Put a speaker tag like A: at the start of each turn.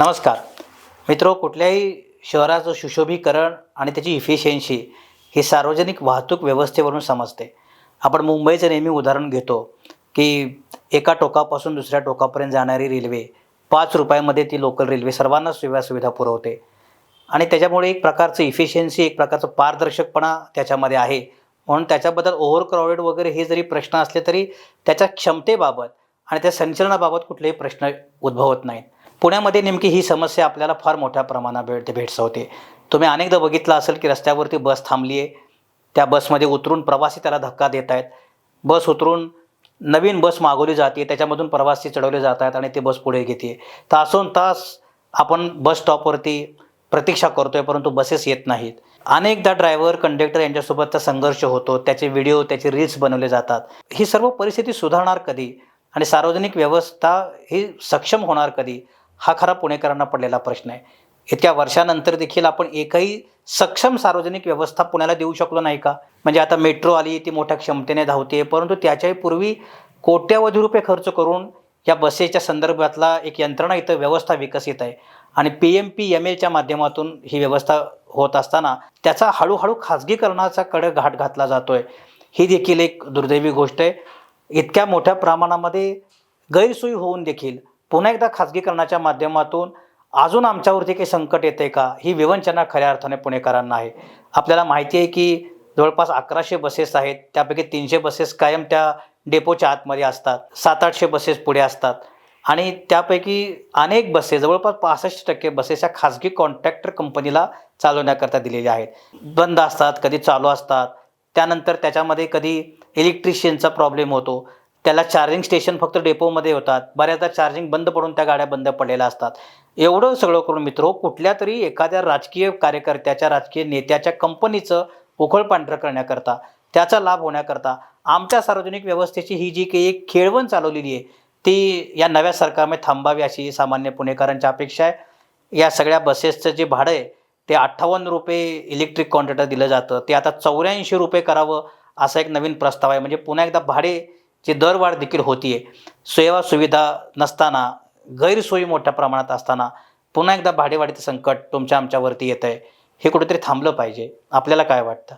A: नमस्कार. मित्रो कुठल्याही शहराचं सुशोभीकरण आणि त्याची इफिशियन्सी ही सार्वजनिक वाहतूक व्यवस्थेवरून समजते. आपण मुंबईचं नेहमी उदाहरण घेतो की एका टोकापासून दुसऱ्या टोकापर्यंत जाणारी रेल्वे पाच रुपयामध्ये ती लोकल रेल्वे सर्वांना सुविधा सुविधा पुरवते. आणि त्याच्यामुळे एक प्रकारचं इफिशियन्सी एक प्रकारचं पारदर्शकपणा त्याच्यामध्ये आहे. म्हणून त्याच्याबद्दल ओव्हर क्राऊडेड वगैरे हे जरी प्रश्न असले तरी त्याच्या क्षमतेबाबत आणि त्या संचलनाबाबत कुठलेही प्रश्न उद्भवत नाहीत. पुण्यामध्ये नेमकी ही समस्या आपल्याला फार मोठ्या प्रमाणात भेट भेडसावते. तुम्ही अनेकदा बघितलं असेल की रस्त्यावरती बस थांबली आहे. त्या बसमध्ये उतरून प्रवासी त्याला धक्का देत आहेत. बस उतरून नवीन बस मागवली जाते त्याच्यामधून प्रवासी चढवले जात आहेत आणि ती बस पुढे घेते. तासोन तास आपण बस स्टॉपवरती प्रतीक्षा करतोय परंतु बसेस येत नाहीत. अनेकदा ड्रायव्हर कंडक्टर यांच्यासोबतचा संघर्ष होतो त्याचे व्हिडिओ त्याचे रील्स बनवले जातात. ही सर्व परिस्थिती सुधारणार कधी? आणि सार्वजनिक व्यवस्था ही सक्षम होणार कधी? हा खरा पुणेकरांना पडलेला प्रश्न आहे. इतक्या वर्षानंतर देखील आपण एकही सक्षम सार्वजनिक व्यवस्था पुण्याला देऊ शकलो नाही का? म्हणजे आता मेट्रो आली ती मोठ्या क्षमतेने धावते परंतु त्याच्याही पूर्वी कोट्यावधी रुपये खर्च करून या बसेच्या संदर्भातला एक यंत्रणा इथं व्यवस्था विकसित आहे. आणि पी एम पी एम एच्या माध्यमातून ही व्यवस्था होत असताना त्याचा हळूहळू खाजगीकरणाचा कडे घाट घातला जातोय. ही देखील एक दुर्दैवी गोष्ट आहे. इतक्या मोठ्या प्रमाणामध्ये गैरसोयी होऊन देखील पुन्हा एकदा खाजगीकरणाच्या माध्यमातून अजून आमच्यावरती काही संकट येते का? ही विवंचना खऱ्या अर्थाने पुणेकरांना आहे. आपल्याला माहिती आहे की जवळपास अकराशे बसेस आहेत. त्यापैकी तीनशे बसेस कायम त्या डेपोच्या आतमध्ये असतात. सात आठशे बसेस पुढे असतात. आणि त्यापैकी अनेक बसेस जवळपास पासष्ट टक्के बसेस या खाजगी कॉन्ट्रॅक्टर कंपनीला चालवण्याकरता दिलेल्या आहेत. बंद असतात कधी चालू असतात. त्यानंतर त्याच्यामध्ये कधी इलेक्ट्रिशियनचा प्रॉब्लेम होतो. त्याला चार्जिंग स्टेशन फक्त डेपोमध्ये होतात. बऱ्याचदा चार्जिंग बंद पडून त्या गाड्या बंद पडलेल्या असतात. एवढं सगळं करून मित्र कुठल्या तरी एखाद्या राजकीय कार्यकर्त्याच्या राजकीय नेत्याच्या कंपनीचं उखळ पांढरं करण्याकरता त्याचा लाभ होण्याकरता आमच्या सार्वजनिक व्यवस्थेची ही जी काही एक खेळवण चालवलेली आहे ती या नव्या सरकारमध्ये थांबावी अशी सामान्य पुणेकरांची अपेक्षा आहे. या सगळ्या बसेसचं जे भाडं आहे ते अठ्ठावन्न रुपये इलेक्ट्रिक कॉन्ट्रॅक्टर दिलं जातं. ते आता चौऱ्याऐंशी रुपये करावं असा एक नवीन प्रस्ताव आहे. म्हणजे पुन्हा एकदा भाडे जी दरवाढ देखील होतीये. सेवा सुविधा नसताना गैरसोयी मोठ्या प्रमाणात असताना पुन्हा एकदा भाडेवाडीचं संकट तुमच्या आमच्यावरती येत आहे हे कुठेतरी थांबलं पाहिजे. आपल्याला काय वाटतं?